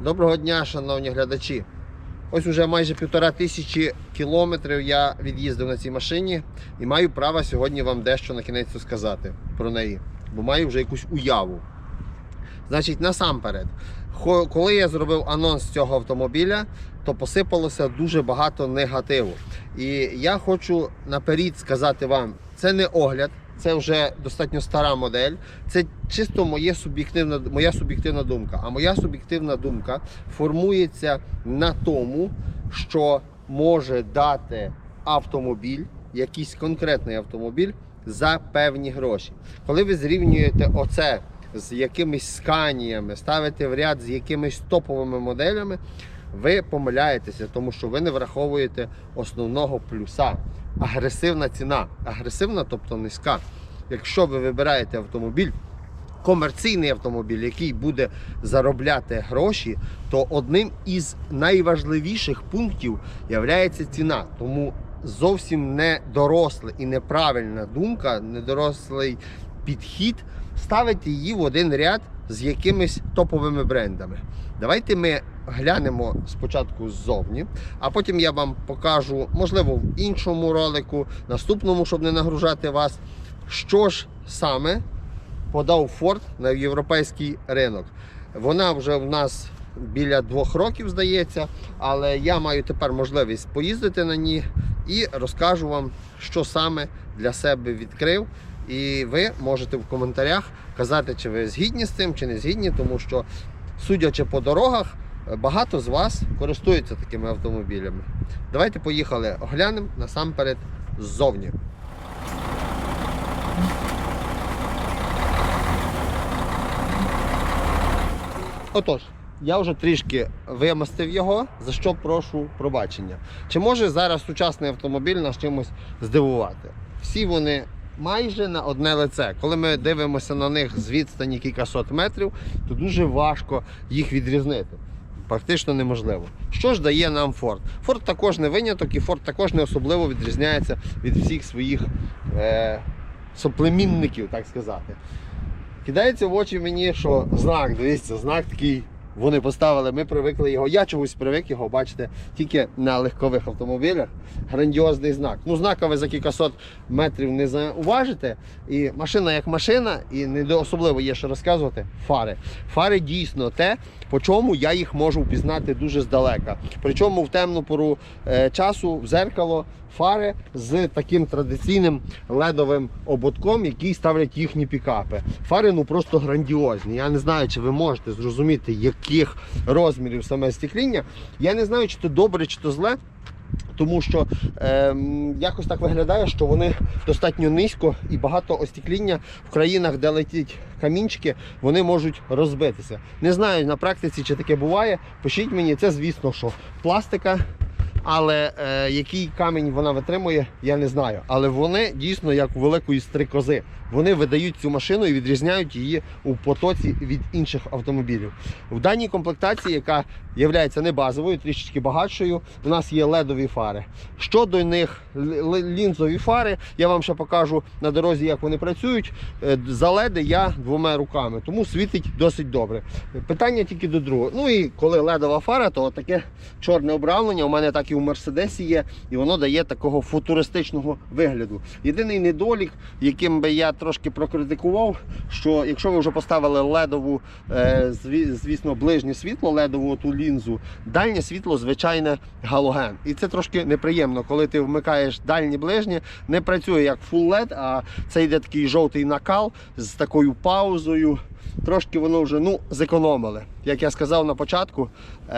Доброго дня, шановні глядачі. Ось уже майже півтора тисячі кілометрів я від'їздив на цій машині і маю право сьогодні вам дещо на кінець сказати про неї, бо маю вже якусь уяву. Значить, насамперед, коли я зробив анонс цього автомобіля, то посипалося дуже багато негативу. І я хочу наперед сказати вам, це не огляд, це вже достатньо стара модель. Це чисто моє суб'єктивна, моя суб'єктивна думка. А моя суб'єктивна думка формується на тому, що може дати автомобіль, якийсь конкретний автомобіль за певні гроші. Коли ви зрівнюєте оце з якимись сканіями, ставите в ряд з якимись топовими моделями, ви помиляєтеся, тому що ви не враховуєте основного плюса. Агресивна ціна. Агресивна, тобто низька. Якщо ви вибираєте автомобіль, комерційний автомобіль, який буде заробляти гроші, то одним із найважливіших пунктів є ціна. Тому зовсім не доросла і неправильна думка, недорослий підхід ставити її в один ряд з якимись топовими брендами. Давайте ми глянемо спочатку ззовні, а потім я вам покажу, можливо, в іншому ролику, наступному, щоб не нагружати вас, що ж саме подав Ford на європейський ринок. Вона вже в нас біля двох років, здається, але я маю тепер можливість поїздити на ній і розкажу вам, що саме для себе відкрив. І ви можете в коментарях казати, чи ви згідні з цим, чи не згідні, тому що, судячи по дорогах, багато з вас користуються такими автомобілями. Давайте поїхали, оглянемо насамперед ззовні. Отож, я вже трішки вимастив його, за що прошу пробачення. Чи може зараз сучасний автомобіль нас чимось здивувати? Всі вони майже на одне лице. Коли ми дивимося на них з відстані кількасот метрів, то дуже важко їх відрізнити. Практично неможливо. Що ж дає нам Форд? Форд також не виняток, і Форд також не особливо відрізняється від всіх своїх е, соплемінників, так сказати. Кидається в очі мені, що знак, дивіться, знак такий. Вони поставили, ми привикли його. Я чогось привик його бачити тільки на легкових автомобілях. Грандіозний знак. Ну, знака ви за кількасот метрів не зауважите. І машина як машина, і не особливо є що розказувати. Фари. Фари дійсно те, по чому я їх можу впізнати дуже здалека. Причому в темну пору е, часу в зеркало фари з таким традиційним ледовим ободком, який ставлять їхні пікапи. Фари ну просто грандіозні. Я не знаю, чи ви можете зрозуміти, яких розмірів саме стекління. Я не знаю, чи це добре, чи то зле. Тому що ем, якось так виглядає, що вони достатньо низько і багато остекління в країнах, де летять камінчики, вони можуть розбитися. Не знаю на практиці, чи таке буває. Пишіть мені, це звісно, що пластика. Але е, який камінь вона витримує, я не знаю. Але вони дійсно як у великої стрикози. Вони видають цю машину і відрізняють її у потоці від інших автомобілів. В даній комплектації, яка є не базовою, трішечки багатшою, у нас є ледові фари. Щодо них лінзові фари, я вам ще покажу на дорозі, як вони працюють. Е, За леди я двома руками, тому світить досить добре. Питання тільки до другого. Ну і коли ледова фара, то таке чорне обрамлення. У мене так і у Мерседесі є, і воно дає такого футуристичного вигляду. Єдиний недолік, яким би я трошки прокритикував, що якщо ви вже поставили ледову, е, звісно, ближнє світло, ледову ту лінзу, дальнє світло, звичайне, галоген. І це трошки неприємно, коли ти вмикаєш дальнє ближнє, не працює як full LED, а це йде такий жовтий накал з такою паузою. Трошки воно вже ну, зекономили. Як я сказав на початку, е,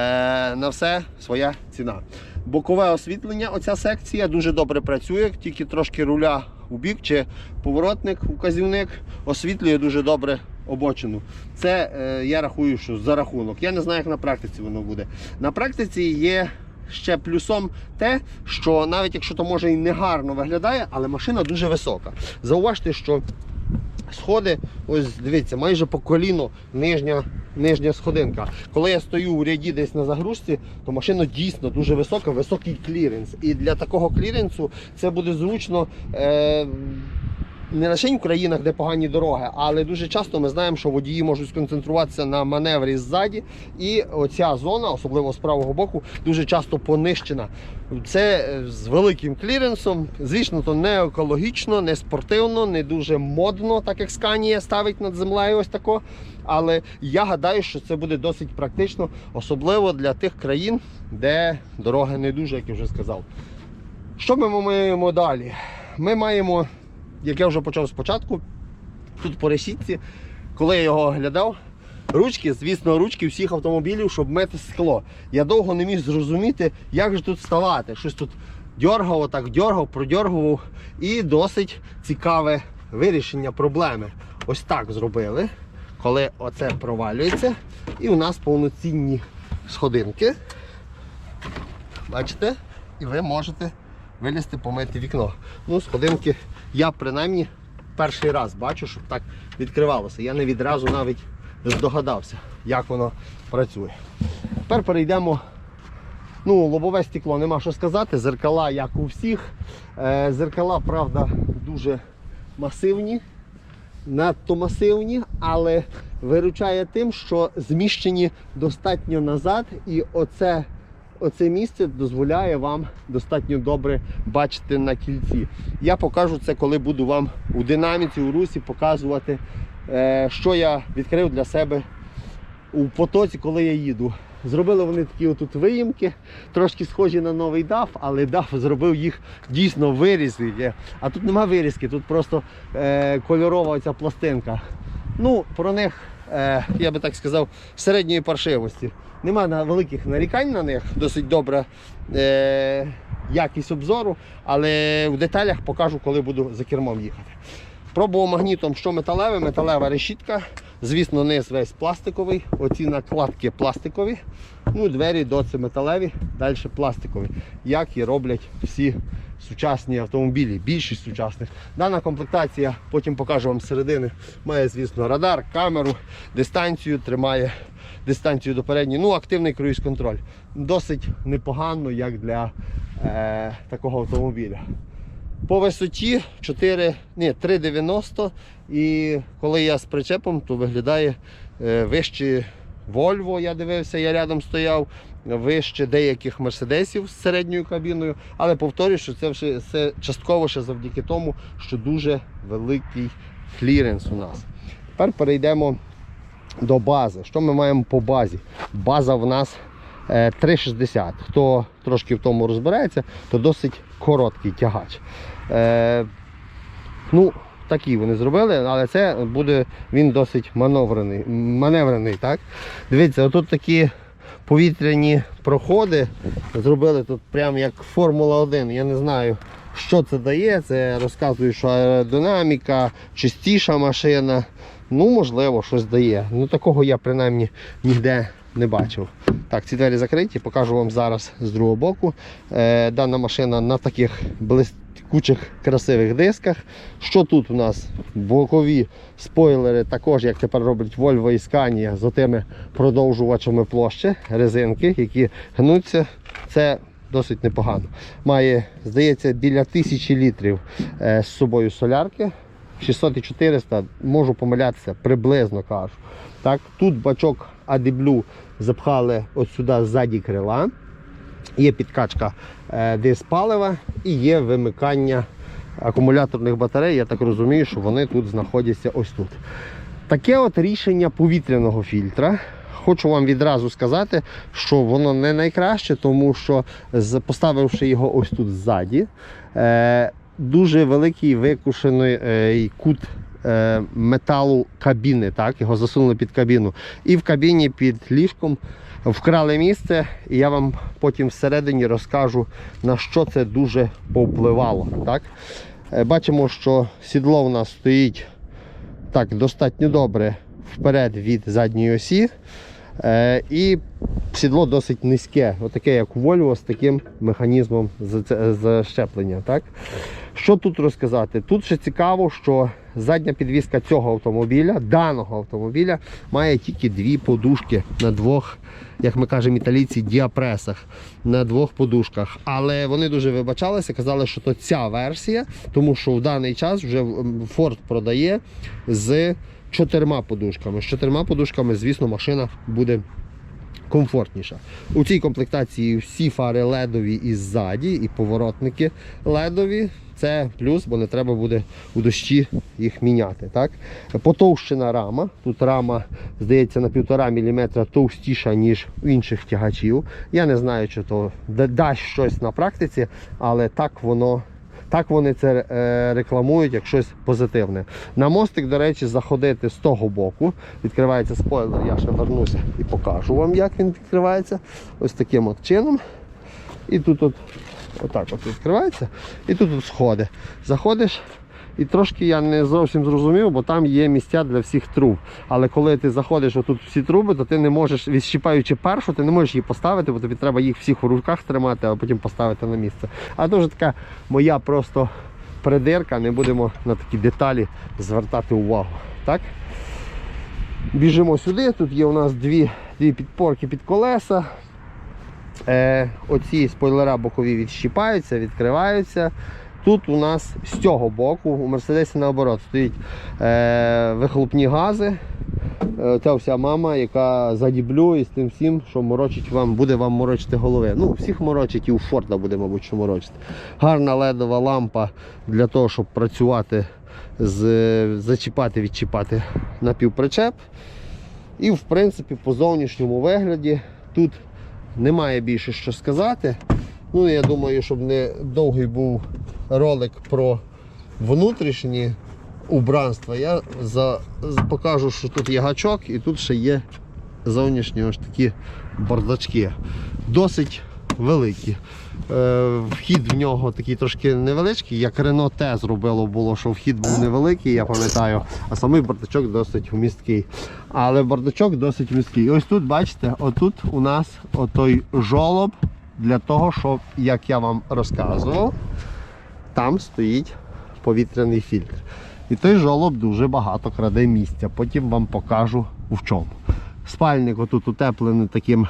на все своя ціна. Бокове освітлення, оця секція дуже добре працює, тільки трошки руля у бік чи поворотник, указівник освітлює дуже добре обочину. Це е, я рахую, що за рахунок. Я не знаю, як на практиці воно буде. На практиці є ще плюсом те, що навіть якщо то може і не гарно виглядає, але машина дуже висока. Зауважте, що сходи, ось дивіться, майже по коліно нижня, нижня сходинка. Коли я стою у ряді десь на загрузці, то машина дійсно дуже висока, високий кліренс. І для такого кліренсу це буде зручно. Е, не лише в країнах, де погані дороги, але дуже часто ми знаємо, що водії можуть сконцентруватися на маневрі ззаді, і оця зона, особливо з правого боку, дуже часто понищена. Це е, з великим кліренсом. Звісно, то не екологічно, не спортивно, не дуже модно, так як Сканія ставить над землею ось тако. Але я гадаю, що це буде досить практично, особливо для тих країн, де дороги не дуже, як я вже сказав. Що ми маємо далі? Ми маємо, як я вже почав спочатку, тут по решітці, коли я його оглядав, ручки, звісно, ручки всіх автомобілів, щоб мити скло. Я довго не міг зрозуміти, як же тут ставати. Щось тут дьоргав, так дьоргав, продьоргував. І досить цікаве вирішення проблеми. Ось так зробили, коли оце провалюється, і у нас повноцінні сходинки. Бачите? І ви можете вилізти помити вікно. Ну, сходинки я принаймні перший раз бачу, щоб так відкривалося. Я не відразу навіть здогадався, як воно працює. Тепер перейдемо. Ну, лобове стекло, нема що сказати. Зеркала, як у всіх. Е, зеркала, правда, дуже масивні, надто масивні, але виручає тим, що зміщені достатньо назад, і оце оце місце дозволяє вам достатньо добре бачити на кільці. Я покажу це, коли буду вам у динаміці, у русі показувати, е, що я відкрив для себе у потоці, коли я їду. Зробили вони такі отут виїмки, трошки схожі на новий DAF, але DAF зробив їх дійсно вирізки. А тут нема вирізки, тут просто е, кольорова ця пластинка. Ну, про них, я би так сказав, середньої паршивості. Нема великих нарікань на них, досить добра е, якість обзору, але в деталях покажу, коли буду за кермом їхати. Пробував магнітом, що металеве, металева решітка. Звісно, низ весь пластиковий, оці накладки пластикові. Ну, двері доці металеві, далі пластикові. Як і роблять всі сучасні автомобілі, більшість сучасних. Дана комплектація, потім покажу вам середини, має, звісно, радар, камеру, дистанцію, тримає дистанцію до передньої. Ну, активний круїз-контроль. Досить непогано, як для е, такого автомобіля. По висоті 4, ні, 3,90 і коли я з причепом, то виглядає е, вище Volvo, я дивився, я рядом стояв, вище деяких мерседесів з середньою кабіною. Але повторюю, що це вже це частково ще завдяки тому, що дуже великий кліренс у нас. Тепер перейдемо до бази. Що ми маємо по базі? База в нас е, 3,60. Хто трошки в тому розбирається, то досить короткий тягач. Е, ну, такі вони зробили, але це буде він досить маневрений. маневрений так? Дивіться, отут такі повітряні проходи зробили тут прямо як Формула 1. Я не знаю, що це дає. Це розказує, що аеродинаміка, чистіша машина. Ну, можливо, щось дає. Ну такого я принаймні ніде не бачив. Так, ці двері закриті, покажу вам зараз з другого боку. Е, дана машина на таких блискучих красивих дисках. Що тут у нас? Бокові спойлери, також, як тепер роблять Volvo і Scania, з отими продовжувачами площі, резинки, які гнуться. Це досить непогано. Має, здається, біля тисячі літрів е, з собою солярки. 600 і 400, можу помилятися, приблизно кажу. Так, тут бачок Адиблю запхали от сюди ззаді крила. Є підкачка е, диспалива і є вимикання акумуляторних батарей. Я так розумію, що вони тут знаходяться ось тут. Таке от рішення повітряного фільтра. Хочу вам відразу сказати, що воно не найкраще, тому що поставивши його ось тут ззаді, е, дуже великий викушений е, кут металу кабіни. Так? Його засунули під кабіну. І в кабіні під ліжком вкрали місце, і я вам потім всередині розкажу, на що це дуже повпливало. Так? Е, Бачимо, що сідло у нас стоїть так, достатньо добре вперед від задньої осі. Е, і сідло досить низьке, отаке як у Volvo з таким механізмом защеплення. Так? Що тут розказати? Тут ще цікаво, що задня підвізка цього автомобіля, даного автомобіля, має тільки дві подушки на двох, як ми кажемо, італійці, діапресах на двох подушках. Але вони дуже вибачалися, казали, що то ця версія, тому що в даний час вже Ford продає з чотирма подушками. З чотирма подушками, звісно, машина буде комфортніша. У цій комплектації всі фари ледові і ззаді, і поворотники ледові. Це плюс, бо не треба буде у дощі їх міняти. Так? Потовщена рама. Тут рама, здається, на 1,5 мм товстіша, ніж у інших тягачів. Я не знаю, чи то дасть щось на практиці, але так воно. Так вони це е, рекламують як щось позитивне. На мостик, до речі, заходити з того боку. Відкривається спойлер, я ще вернуся і покажу вам, як він відкривається. Ось таким от чином. І тут от, отак от відкривається. І тут от сходи. Заходиш. І трошки я не зовсім зрозумів, бо там є місця для всіх труб. Але коли ти заходиш отут всі труби, то ти не можеш, відщипаючи першу, ти не можеш її поставити, бо тобі треба їх всіх у руках тримати, а потім поставити на місце. А вже така моя просто придирка, не будемо на такі деталі звертати увагу. Так? Біжимо сюди, тут є у нас дві, дві підпорки під колеса. Е, оці спойлера бокові відщіпаються, відкриваються. Тут у нас з цього боку, у Мерседесі наоборот, стоїть е, вихлопні гази. Е, Ця вся мама, яка задіблює з тим всім, що морочить вам, буде вам морочити голови. Ну, всіх морочить і у Форда буде, мабуть, що морочити. Гарна ледова лампа для того, щоб працювати, з, зачіпати, відчіпати напівпричеп. І в принципі по зовнішньому вигляді тут немає більше що сказати. Ну, я думаю, щоб не довгий був ролик про внутрішні убранства, я за, покажу, що тут є гачок і тут ще є зовнішні ось такі бардачки. Досить великі. Е, вхід в нього такий трошки невеличкий, як Renault T зробило було, що вхід був невеликий, я пам'ятаю, а самий бардачок досить вмісткий. Але бардачок досить вмісткий. Ось тут, бачите, отут у нас отой жолоб для того, щоб, як я вам розказував, там стоїть повітряний фільтр. І той жолоб дуже багато краде місця. Потім вам покажу в чому. Спальник отут утеплений таким,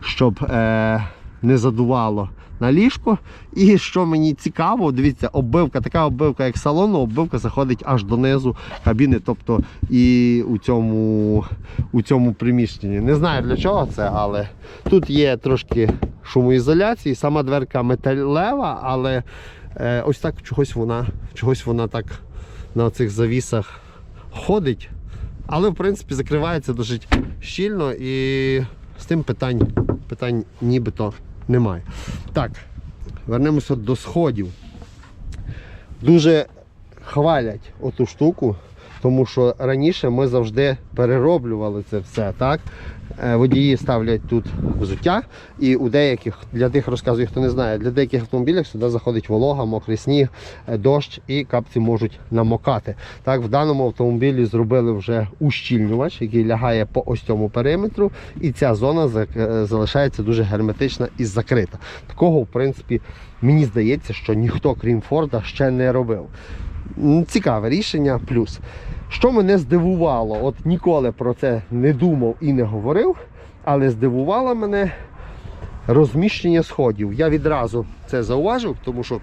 щоб е, не задувало на ліжко. І що мені цікаво, дивіться, оббивка, така оббивка, як салону, оббивка заходить аж донизу кабіни, тобто і у цьому, у цьому приміщенні. Не знаю для чого це, але тут є трошки шумоізоляції, сама дверка металева, але е, ось так чогось вона, чогось вона так на цих завісах ходить. Але в принципі закривається досить щільно і з тим питань, питань нібито немає. Так, вернемося до сходів. Дуже хвалять оту штуку, тому що раніше ми завжди перероблювали це все. так? Е, Водії ставлять тут взуття, і у деяких, для тих розказую, хто не знає, для деяких автомобілів сюди заходить волога, мокрий сніг, е, дощ і капці можуть намокати. Так, в даному автомобілі зробили вже ущільнювач, який лягає по ось цьому периметру, і ця зона е, залишається дуже герметична і закрита. Такого, в принципі, мені здається, що ніхто, крім Форда, ще не робив. Цікаве рішення. Плюс. Що мене здивувало, от ніколи про це не думав і не говорив, але здивувало мене розміщення сходів. Я відразу це зауважив, тому що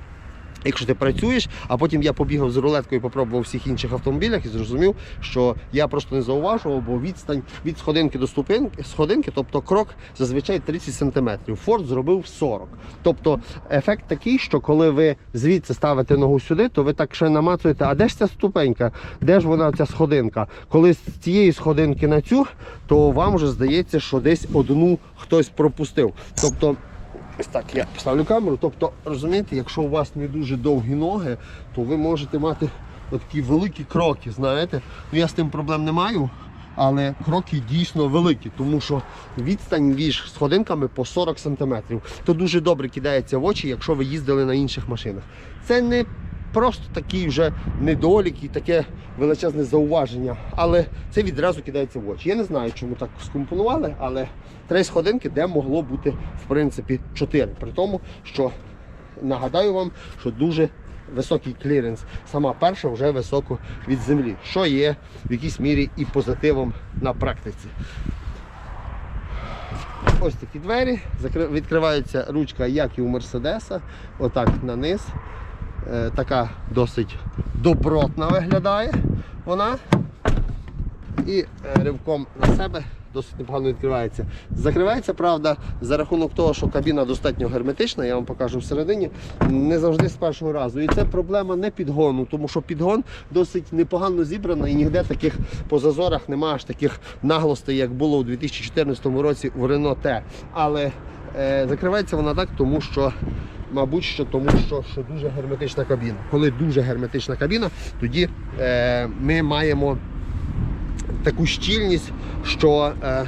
якщо ти працюєш, а потім я побігав з рулеткою попробував всіх інших автомобілях і зрозумів, що я просто не зауважував, бо відстань від сходинки до ступеньки, сходинки, тобто крок зазвичай 30 см. Форд зробив 40. Тобто ефект такий, що коли ви звідси ставите ногу сюди, то ви так ще намацуєте, а де ж ця ступенька? Де ж вона ця сходинка? Коли з цієї сходинки на цю, то вам вже здається, що десь одну хтось пропустив. Тобто Ось так я поставлю камеру. Тобто, розумієте, якщо у вас не дуже довгі ноги, то ви можете мати такі великі кроки, знаєте. Ну я з тим проблем не маю, але кроки дійсно великі, тому що відстань між сходинками по 40 см. То дуже добре кидається в очі, якщо ви їздили на інших машинах. Це не просто такий вже недолік і таке величезне зауваження, але це відразу кидається в очі. Я не знаю, чому так скомпонували, але три сходинки, де могло бути в принципі чотири. При тому, що нагадаю вам, що дуже високий кліренс. Сама перша вже високо від землі, що є в якійсь мірі і позитивом на практиці. Ось такі двері. Відкривається ручка, як і у Мерседеса. Отак на низ. Е, така досить добротна виглядає вона. І е, ривком на себе досить непогано відкривається. Закривається, правда, за рахунок того, що кабіна достатньо герметична, я вам покажу всередині, не завжди з першого разу. І це проблема не підгону, тому що підгон досить непогано зібраний і ніде таких по зазорах немає аж таких наглостей, як було у 2014 році у Renault T. Але е, закривається вона так, тому що. Мабуть, що тому, що, що дуже герметична кабіна. Коли дуже герметична кабіна, тоді е, ми маємо таку щільність, що. Е,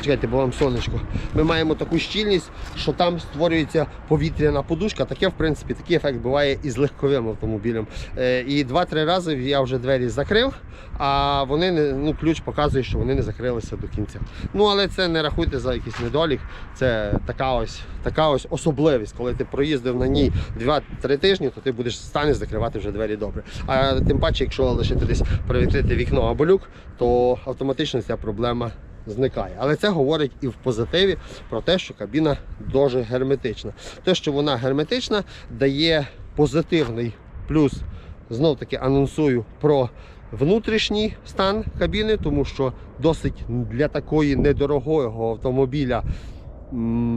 Чекайте, бо вам сонечко. Ми маємо таку щільність, що там створюється повітряна подушка. Таке, в принципі, такий ефект буває і з легковим автомобілем. Е, і два-три рази я вже двері закрив, а вони не, ну, ключ показує, що вони не закрилися до кінця. Ну, але це не рахуйте за якийсь недолік. Це така ось, така ось особливість. Коли ти проїздив на ній 2-3 тижні, то ти будеш станеш закривати вже двері добре. А тим паче, якщо лишити десь привідкрити вікно або люк, то автоматично ця проблема зникає. Але це говорить і в позитиві про те, що кабіна дуже герметична. Те, що вона герметична, дає позитивний плюс. Знов таки анонсую про внутрішній стан кабіни, тому що досить для такої недорогого автомобіля.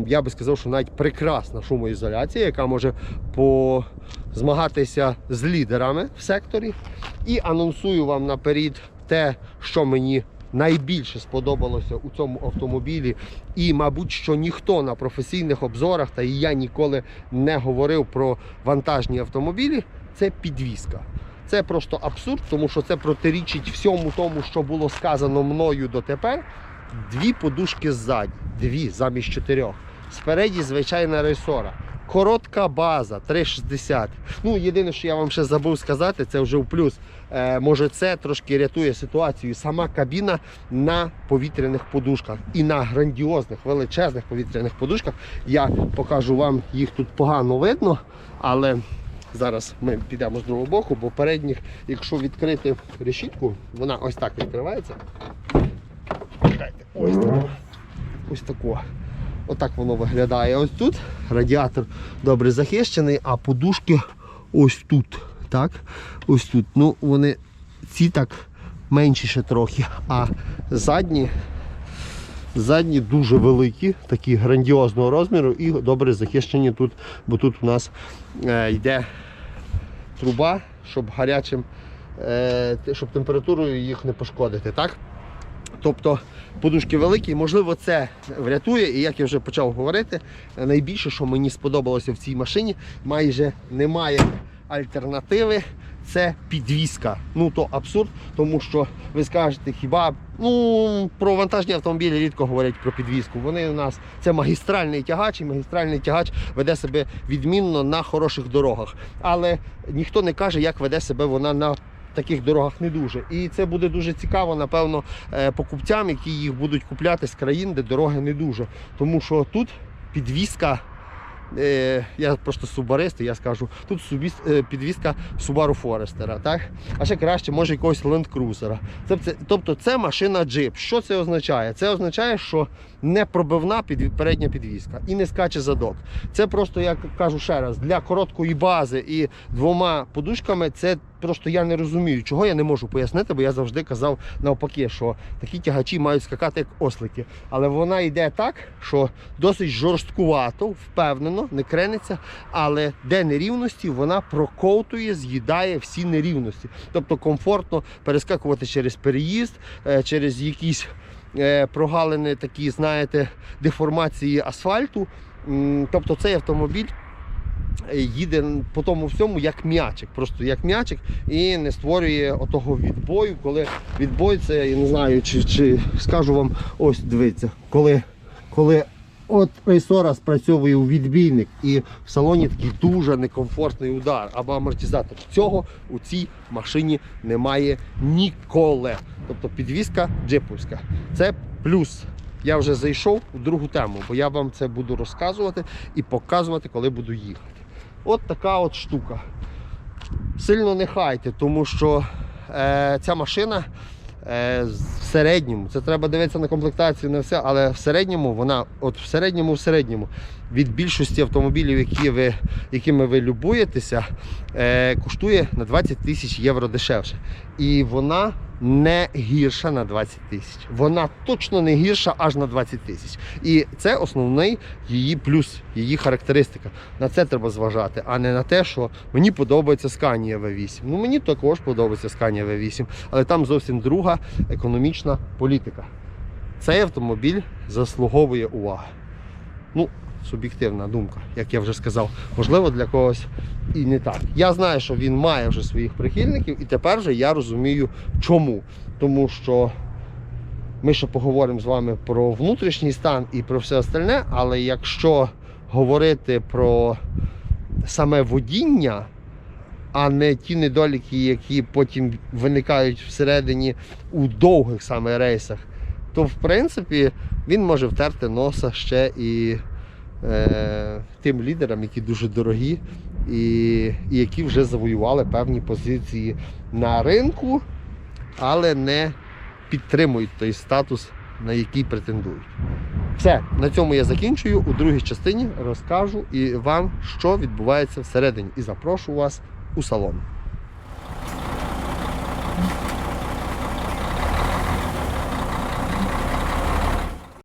Я би сказав, що навіть прекрасна шумоізоляція, яка може позмагатися з лідерами в секторі. І анонсую вам наперед те, що мені найбільше сподобалося у цьому автомобілі. І, мабуть, що ніхто на професійних обзорах, та і я ніколи не говорив про вантажні автомобілі, це підвізка. Це просто абсурд, тому що це протирічить всьому тому, що було сказано мною дотепер. Дві подушки ззаді, дві замість чотирьох. Спереді звичайна ресора. Коротка база 3,60. Ну, єдине, що я вам ще забув сказати, це вже в плюс. Е, може, це трошки рятує ситуацію. Сама кабіна на повітряних подушках і на грандіозних, величезних повітряних подушках. Я покажу вам, їх тут погано видно, але зараз ми підемо з другого боку, бо передніх, якщо відкрити решітку, вона ось так відкривається. Чекайте, ось так. Ось тако. Отак воно виглядає. Ось тут радіатор добре захищений, а подушки ось тут. Так? Ось тут. Ну, вони ці так менші ще трохи, а задні. Задні дуже великі, такі грандіозного розміру і добре захищені тут, бо тут у нас е, йде труба, щоб гарячим, е, щоб температурою їх не пошкодити. Так? Тобто подушки великі, можливо, це врятує. І як я вже почав говорити, найбільше, що мені сподобалося в цій машині, майже немає альтернативи. Це підвізка. Ну то абсурд, тому що ви скажете, хіба ну про вантажні автомобілі рідко говорять про підвізку. Вони у нас це магістральний тягач, і магістральний тягач веде себе відмінно на хороших дорогах. Але ніхто не каже, як веде себе вона на таких дорогах не дуже. І це буде дуже цікаво, напевно, е, покупцям, які їх будуть купляти з країн, де дороги не дуже. Тому що тут підвізка. Е, Я просто субарист, я скажу, тут субіс- е, підвізка Subaru Forester, так? А ще краще, може, якогось Land Cruiser. Це, це, тобто це машина джип. Що це означає? Це означає, що не пробивна під, передня підвізка і не скаче задок. Це просто, я кажу ще раз, для короткої бази і двома подушками це просто я не розумію, чого я не можу пояснити, бо я завжди казав навпаки, що такі тягачі мають скакати як ослики. Але вона йде так, що досить жорсткувато, впевнено, не крениться, але де нерівності, вона проковтує, з'їдає всі нерівності. Тобто комфортно перескакувати через переїзд, е, через якісь е, прогалини, такі, знаєте, деформації асфальту. Тобто цей автомобіль е, їде по тому всьому як м'ячик, просто як м'ячик і не створює отого відбою, коли відбой це, я не знаю, чи, чи скажу вам, ось дивіться, коли, коли от рейсора спрацьовує у відбійник і в салоні такий дуже некомфортний удар або амортизатор. Цього у цій машині немає ніколи. Тобто підвізка джиповська. Це плюс. Я вже зайшов у другу тему, бо я вам це буду розказувати і показувати, коли буду їхати. От така от штука. сильно не хайте, тому що е, ця машина в середньому, це треба дивитися на комплектацію, на все, але в середньому вона, от в середньому, в середньому, від більшості автомобілів, які ви, якими ви любуєтеся, е, коштує на 20 тисяч євро дешевше. І вона не гірша на 20 тисяч. Вона точно не гірша аж на 20 тисяч. І це основний її плюс, її характеристика. На це треба зважати, а не на те, що мені подобається Scania V8. Ну мені також подобається Scania V8, але там зовсім друга економічна політика. Цей автомобіль заслуговує уваги. Ну, суб'єктивна думка, як я вже сказав. Можливо, для когось і не так. Я знаю, що він має вже своїх прихильників, і тепер вже я розумію, чому. Тому що ми ще поговоримо з вами про внутрішній стан і про все остальне, але якщо говорити про саме водіння, а не ті недоліки, які потім виникають всередині у довгих саме рейсах, то в принципі він може втерти носа ще і тим лідерам, які дуже дорогі, і, і які вже завоювали певні позиції на ринку, але не підтримують той статус, на який претендують. Все, на цьому я закінчую. У другій частині розкажу і вам, що відбувається всередині, і запрошу вас у салон.